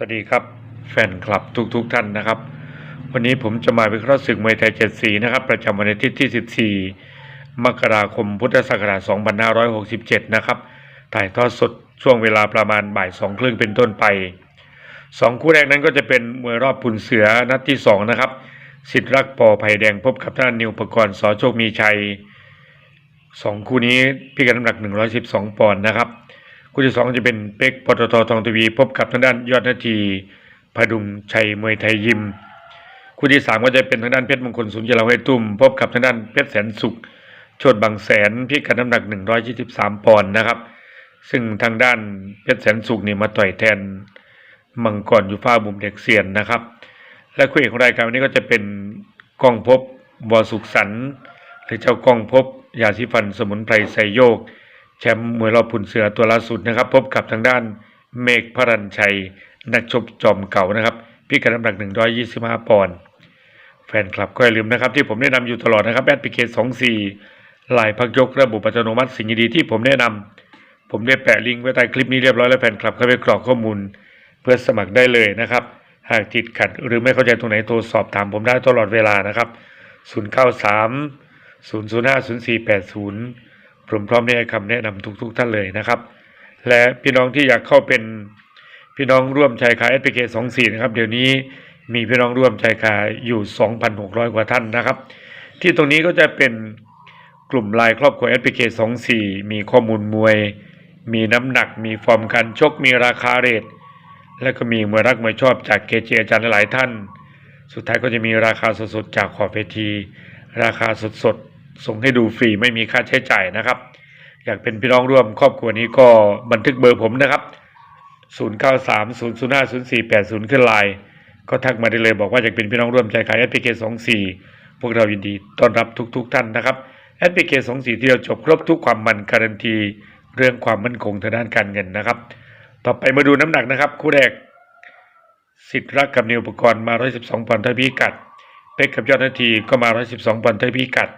สวัสดีครับแฟนคลับทุกๆทท่านนะครับ วันนี้ผมจะมาวิเคราะห์ศึกมวยไทยเจ็ดสีนะครับ ประจำวันอาทิตย์ที่ 14 มกราคมพุทธศักราช 2567 นะครับถ่ายทอดสดช่วงเวลาประมาณบ่ายสองครึ่งเป็นต้นไปสองคู่แรกนั้นก็จะเป็นมวยรอบปุ่นเสือนัดที่ 2 นะครับสิทธิ์รักปอไผ่แดงพบกับท่านนิวปกรณ์สอโชคมีชัยสองคู่นี้พี่กันน้ำหนัก 112 ปอนด์นะครับ คู่ที่สองจะเป็นเป็กปตททองทวี พบกับทางด้านยอดนาทีพดุงชัยมวยไทยยิม คู่ที่สามก็จะเป็นทางด้านเพชรมงคลสุนทรเวทตุ้ม พบกับทางด้านเพชรแสนสุขโชดบางแสนพี่กันน้ำหนัก123ปอนด์นะครับ ซึ่งทางด้านเพชรแสนสุขนี่มาต่อยแทนมังกรยูฟ้าบุมเด็กเซียนนะครับ และคู่เอกของรายการวันนี้ก็จะเป็นกองพบอสุขสันหรือเจ้ากองภพยาสีฟันสมุนไพรไซโยก แชมป์มวยรอบพุนเสือตัวล่าสุดนะครับ พบกับทางด้านเมฆพรัญชัย นักชกจอมเก่านะครับ พิกัดน้ำหนัก 125 ปอนด์แฟนคลับก็อย่าลืมนะครับ ที่ผมแนะนำอยู่ตลอดนะครับแอดพลิเคชัน24ลายพักยกระบบอัตโนมัติสิ่งดีๆที่ผมแนะนำผมได้แปะลิงก์ไว้ใต้คลิปนี้เรียบร้อยแล้วแฟนคลับเข้าไปกรอกข้อมูล เพื่อสมัครได้เลยนะครับ หากติดขัดหรือไม่เข้าใจตรงไหนโทรสอบถามผมได้ตลอดเวลานะครับ 093 005 0480 ผมพร้อมที่จะให้คำแนะนำทุกๆท่านเลยนะครับ และพี่น้องที่อยากเข้าเป็นพี่น้องร่วมชายคาเอสพีเคสองสี่นะครับ เดี๋ยวนี้มีพี่น้องร่วมชายคาอยู่ 2,600 กว่าท่านนะครับ ที่ตรงนี้ก็จะเป็นกลุ่มไลน์ครอบครัว SPK 24 มีข้อมูลมวย มีน้ำหนัก มีฟอร์มการชก มีราคาเรท และก็มีมวยรักมวยชอบจากเกจิอาจารย์หลายท่าน สุดท้ายก็จะมีราคาสดๆจากขอบเวที ราคาสดๆ ส่งให้ดูฟรีไม่มีค่าใช้จ่ายนะครับ อยากเป็นพี่น้องร่วมครอบครัวนี้ก็บันทึกเบอร์ผมนะครับ 093 005 0480 ขึ้นไลน์ก็ทักมาได้เลยบอกว่าอยากเป็นพี่น้องร่วมใจขายแอปพลิเคชัน24พวกเรายินดีต้อนรับทุก ๆท่านนะครับแอปพลิเคชัน24ที่เราจบครบทุกความมันการันตีเรื่องความมั่นคงทางด้านการเงินนะครับ ต่อไปมาดูน้ำหนักนะครับ คู่แรกสิทธิ์รักกับนิวอุปกรณ์มา 112ปอนด์เท่าพิกัด เป็กกับยอดนาทีก็มา 112ปอนด์เท่าพิกัด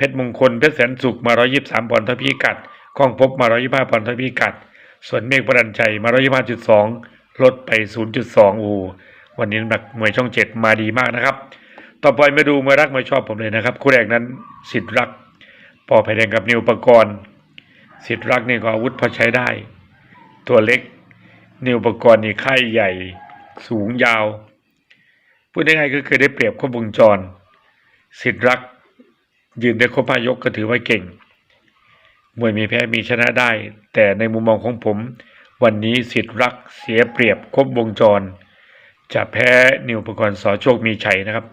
เพชรมงคลเพชรแสนสุขมา123ปอนด์ทพิกัดกล้องพบมา125ปอนด์ทพิกัด ส่วนเมฆปรัญชัยมา125.2ลดไป0.2โอ้โหวันนี้น้ำหนักมวยช่องเจ็ดมาดีมากนะครับ ต่อไปมาดูมวยรักมวยชอบผมเลยนะครับ คู่แรกนั้นสิทธิ์รักปอไผ่แดงกับนิวปกรณ์สิทธิ์รักนี่ก็อาวุธพอใช้ได้ ตัวเล็กนิวปกรณ์นี่ค่ายใหญ่สูงยาว พูดง่ายๆก็คือได้เปรียบครบวงจร สิทธิ์รัก ยืนได้ครบห้ายกก็ถือว่าเก่ง มวยมีแพ้มีชนะได้ แต่ในมุมมองของผม วันนี้สิทธิ์รักเสียเปรียบครบวงจร จะแพ้นิวปกรณ์สอโชคมีชัยนะครับ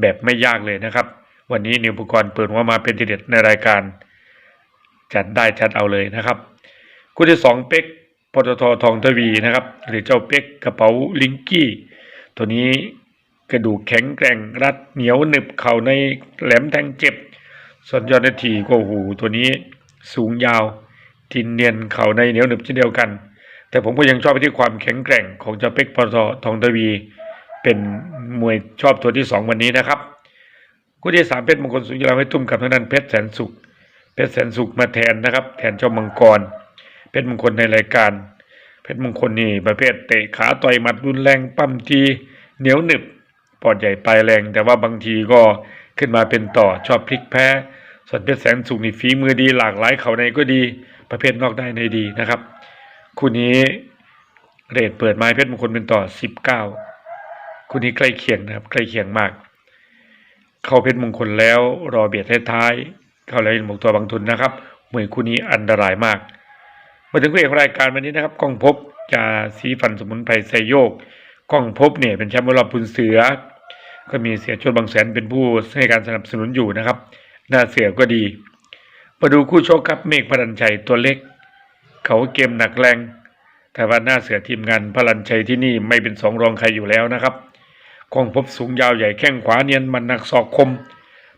แบบไม่ยากเลยนะครับ วันนี้นิวปกรณ์เปิดว่ามาเป็นทีเด็ดในรายการ จัดได้จัดเอาเลยนะครับคู่ที่สองเป็กปตททองทวีนะครับ หรือเจ้าเป็กกระเป๋าลิงกี้ ตัวนี้กระดูกแข็งแกร่งรัดเหนียวหนึบเข่าในแหลมแทงเจ็บ ส่วนยอดนาทีก็โอ้โหตัวนี้สูงยาวทินเนียนเข่าในเหนียวหนึบเช่นเดียวกัน แต่ผมก็ยังชอบไปที่ความแข็งแกร่งของเจ้าเป็กปตททองทวี เป็นมวยชอบตัวที่สองวันนี้นะครับคู่ที่สามเพชรมงคลสุริยาให้ตุ้มกับทางด้านเพชรแสนสุข เพชรแสนสุขมาแทนนะครับแทนเจ้ามังกร เพชรมงคลในรายการ เพชรมงคลนี่ประเภทเตะขาต่อยหมัดรุนแรงปั้มทีเหนียวหนึบปอดใหญ่ปลายแรง แต่ว่าบางทีก็ ขึ้นมาเป็นต่อชอบพลิกแพ้ส่วนเพชรแสนสุขนี่ฝีมือดีหลากหลายเขาในก็ดี ประเภทนอกได้ในดีนะครับ คู่นี้เรทเปิดไม้เพชรมงคลเป็นต่อ 19 คู่นี้ใกล้เคียงนะครับใกล้เคียงมาก เข้าเพชรมงคลแล้วรอเบียดท้ายเข้าแล้วหมกตัวบางทุนนะครับมวยคู่นี้อันตรายมาก มาถึงคู่เอกของรายการวันนี้นะครับกล้องพบจาสีฟันสมุนไพรไซโยกกล้องพบเนี่ยเป็นแชมป์มวยรอบพุนเสือ ก็มีเสียชดบางแสนเป็นผู้ให้การสนับสนุนอยู่นะครับ หน้าเสือก็ดี มาดูคู่ชกครับเมฆพรัญชัยตัวเล็ก เขาเกมหนักแรง แต่ว่าหน้าเสือทีมงานพลันชัยที่นี่ไม่เป็นสองรองใครอยู่แล้วนะครับกองพบสูงยาวใหญ่แข้งขวาเนียนมันหนักศอกคม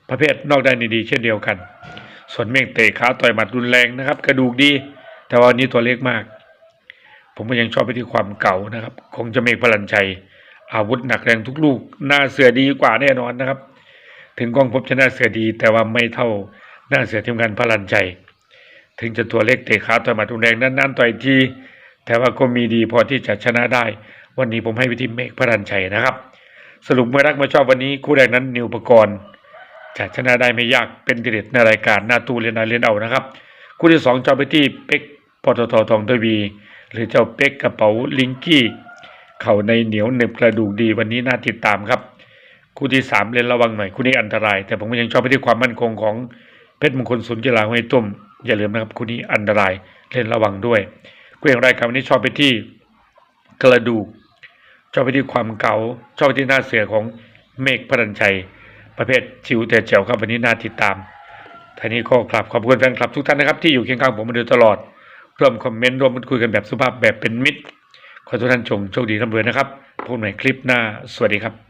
ประเภทนอกได้ในดีเช่นเดียวกัน ส่วนเมฆเตะขาต่อยหมัดรุนแรงนะครับ กระดูกดี แต่ว่าวันนี้ตัวเล็กมาก ผมก็ยังชอบไปที่ความเก่านะครับ คงจะเมฆพลันชัย อาวุธหนักแรงทุกลูก หน้าเสือดีกว่าแน่นอนนะครับ ถึงกองพบชนะเสือดี แต่ว่าไม่เท่าหน้าเสือทีมงานพลันชัยถึงจะตัวเล็กเตะขาต่อยหมัดรุนแรงนั้นๆต่อยที แต่ว่าก็มีดีพอที่จะชนะได้ วันนี้ผมให้ไปที่เมฆพระรันชัยนะครับ สรุปเมื่อรักมื่อชอบวันนี้คู่แรกนั้นนิวปกรณ์จะชนะได้ไม่ยากเป็นทีเด็ดในรายการหน้าตู้เรียนนาเรียนเอานะครับ คู่ที่สองจอไปที่เป็กปตททองทวีหรือเจ้าเป็กกระเป๋าลิงกี้ เข่าในเหนียวเหน็บกระดูกดีวันนี้น่าติดตามครับ คู่ที่สามเล่นระวังหน่อยคู่นี้อันตราย แต่ผมก็ยังชอบไปที่ความมั่นคงของเพชรมงคลศูนย์กีฬาห้วยต้มอย่าลืมนะครับคู่นี้อันตรายเล่นระวังด้วยคู่อย่างไรครับวันนี้ชอบไปที่กระดูก ชอบไปที่ความเก่าชอบไปที่หน้าเสือของเมฆพรัญชัย ประเภทจิ๋วแต่แจ๋วครับวันนี้น่าติดตามท่านี้ก็กราบขอบคุณแฟนคลับทุกท่านนะครับที่อยู่เคียงข้างผมมาโดยตลอดร่วมคอมเมนต์ร่วมพูดคุยกันแบบสุภาพแบบเป็นมิตร ขอทุกท่านชมโชคดีร่ำรวยนะครับพบกันใหม่คลิปหน้า สวัสดีครับ